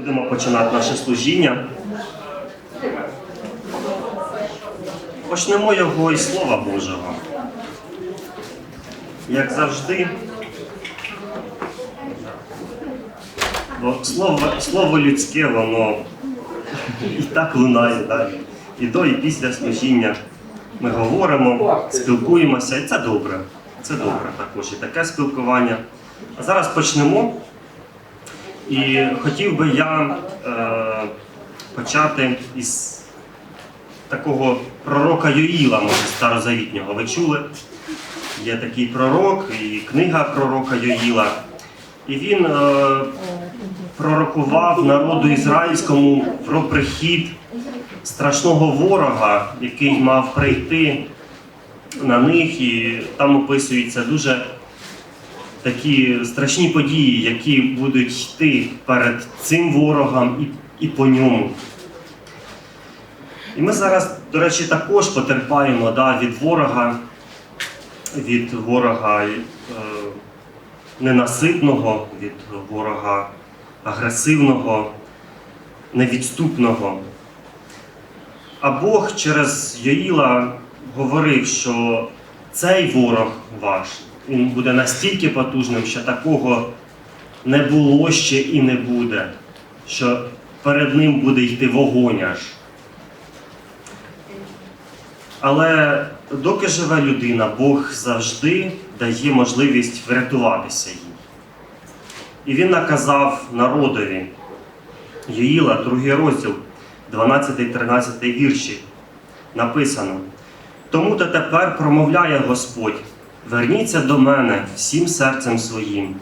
Будемо починати наше служіння. Почнемо його із Слова Божого. Як завжди, слово, слово людське, воно і так лунає, так? і до, і після служіння. Ми говоримо, спілкуємося, і це добре. Це добре також і таке спілкування. А зараз почнемо. І хотів би я е, почати із такого пророка Йоїла, може, старозавітнього. Ви чули? Є такий пророк і книга пророка Йоїла. І він е, пророкував народу ізраїльському про прихід страшного ворога, який мав прийти на них, і там описується дуже такі страшні події, які будуть йти перед цим ворогом і, і по ньому. І ми зараз, до речі, також потерпаємо да, від ворога, від ворога е, ненаситного, від ворога агресивного, невідступного. А Бог через Йоїла говорив, що цей ворог ваш, він буде настільки потужним, що такого не було ще і не буде, що перед ним буде йти вогонь аж. Але доки живе людина, Бог завжди дає можливість врятуватися їй. І він наказав народові Єїла, другий розділ, 12-13 вірші, написано. Тому то тепер промовляє Господь, верніться до мене всім серцем своїм,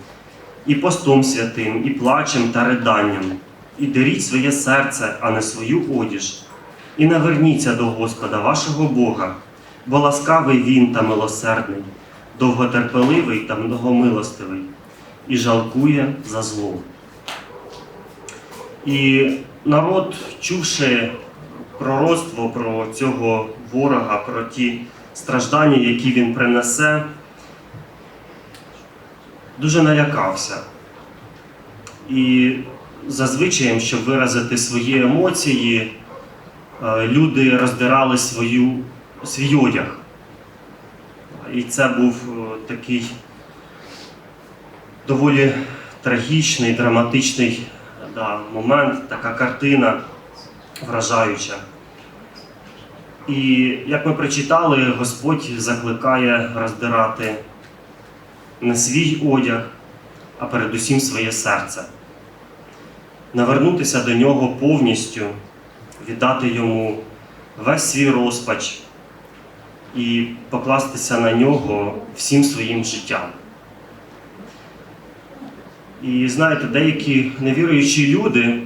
і постом святим, і плачем та riданням, і деріть своє серце, а не свою одіж, і наверніться до Господа вашого Бога, бо ласкавий Він та милосердний, довготерпеливий та многомилостивий, і жалкує за зло. І народ, чувши пророцтво про цього ворога, про ті страждання, які він принесе, дуже налякався. І зазвичай, щоб виразити свої емоції, е, люди роздирали свою, свій одяг. І це був е, такий доволі трагічний, драматичний да, момент, така картина вражаюча. І як ми прочитали, Господь закликає роздирати не свій одяг, а передусім своє серце, навернутися до нього повністю, віддати йому весь свій розпач і покластися на нього всім своїм життям. І знаєте, деякі невіруючі люди,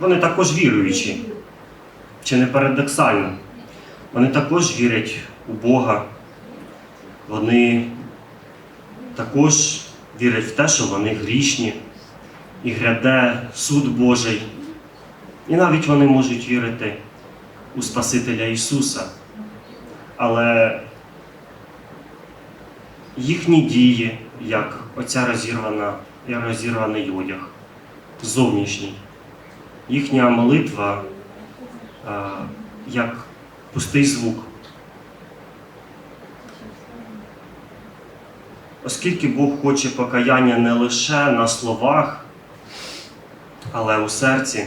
вони також віруючі. Чи не парадоксально? Вони також вірять у Бога. Вони також вірять в те, що вони грішні, і гряде суд Божий. І навіть вони можуть вірити у Спасителя Ісуса. Але їхні дії, як оця розірвана, розірваний одяг, зовнішній, їхня молитва як пустий звук. Оскільки Бог хоче покаяння не лише на словах, але у серці,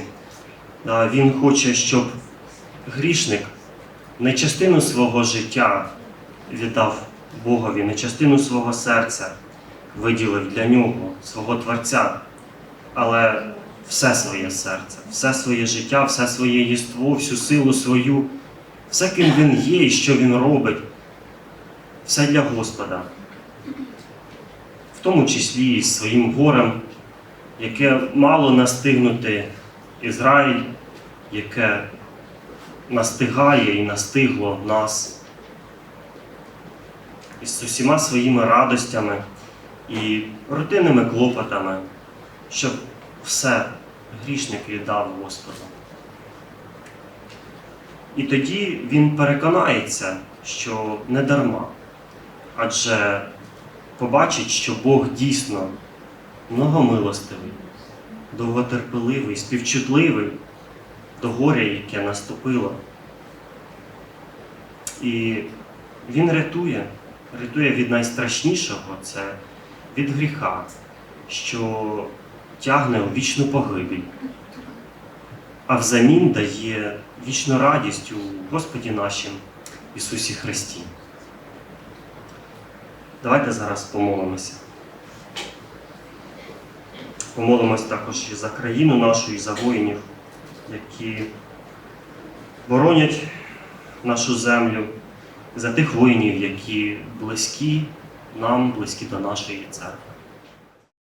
Він хоче, щоб грішник не частину свого життя віддав Богові, не частину свого серця виділив для нього, свого Творця, але все своє серце, все своє життя, все своє єство, всю силу свою, все, ким він є і що він робить, все для Господа, в тому числі і своїм горем, яке мало настигнути Ізраїль, яке настигає і настигло нас із усіма своїми радостями і рутинними клопотами, щоб все грішник віддав Господу. І тоді він переконається, що не дарма, адже побачить, що Бог дійсно многомилостивий, довготерпеливий, співчутливий до горя, яке наступило. І він рятує, рятує від найстрашнішого це від гріха, що тягне у вічну погибель, а взамін дає вічну радість у Господі нашим Ісусі Христі. Давайте зараз помолимося. Помолимось також і за країну нашу, і за воїнів, які боронять нашу землю, за тих воїнів, які близькі нам, близькі до нашої церкви.